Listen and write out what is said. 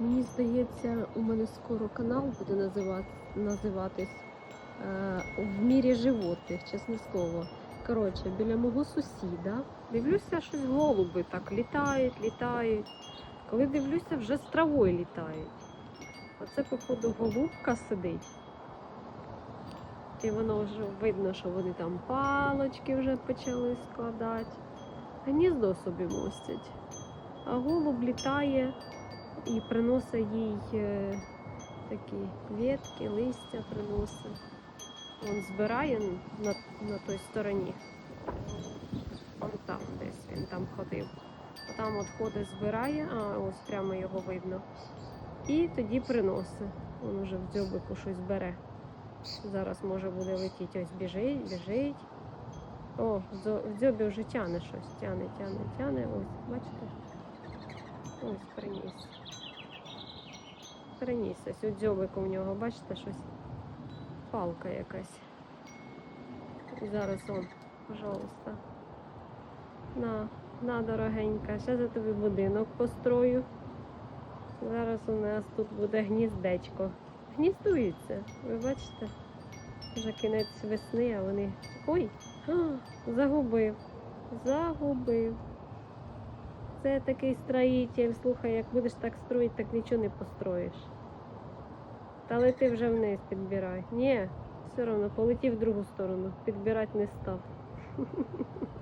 Мені здається, у мене скоро канал буде називати, називатись е, В мірі животних, чесне слово. Коротше, біля мого сусіда дивлюся, щось голуби так літають, літають. Коли дивлюся, вже з травою літають. Оце, походу, голубка сидить. І воно вже видно, що вони там палочки вже почали складати. Гніздо собі мостять. А голуб літає і приносить їй е, такі ветки, листя приносить. Він збирає на, на той стороні. Он там десь він там ходив. Там от ходить, збирає, а ось прямо його видно. І тоді приносить. Він уже в дзьобику щось бере. Зараз може буде летіти, ось біжить, біжить. О, в дзьобі вже тяне щось. Тяне, тяне, тяне. Ось, бачите? Ось приніс. Приніс ось у дзьобику в нього, бачите, щось. Палка якась. Зараз он, пожалуйста. На, на, дорогенька, зараз я тобі будинок построю. Зараз у нас тут буде гніздечко. Гніздується, ви бачите? Вже кінець весни, а вони. Ой! Загубив. Загубив. Це такий строїтель. Слухай, як будеш так строїти, так нічого не построїш. Та лети вже вниз, підбирай. Ні, все одно полетів в другу сторону. Підбирати не став.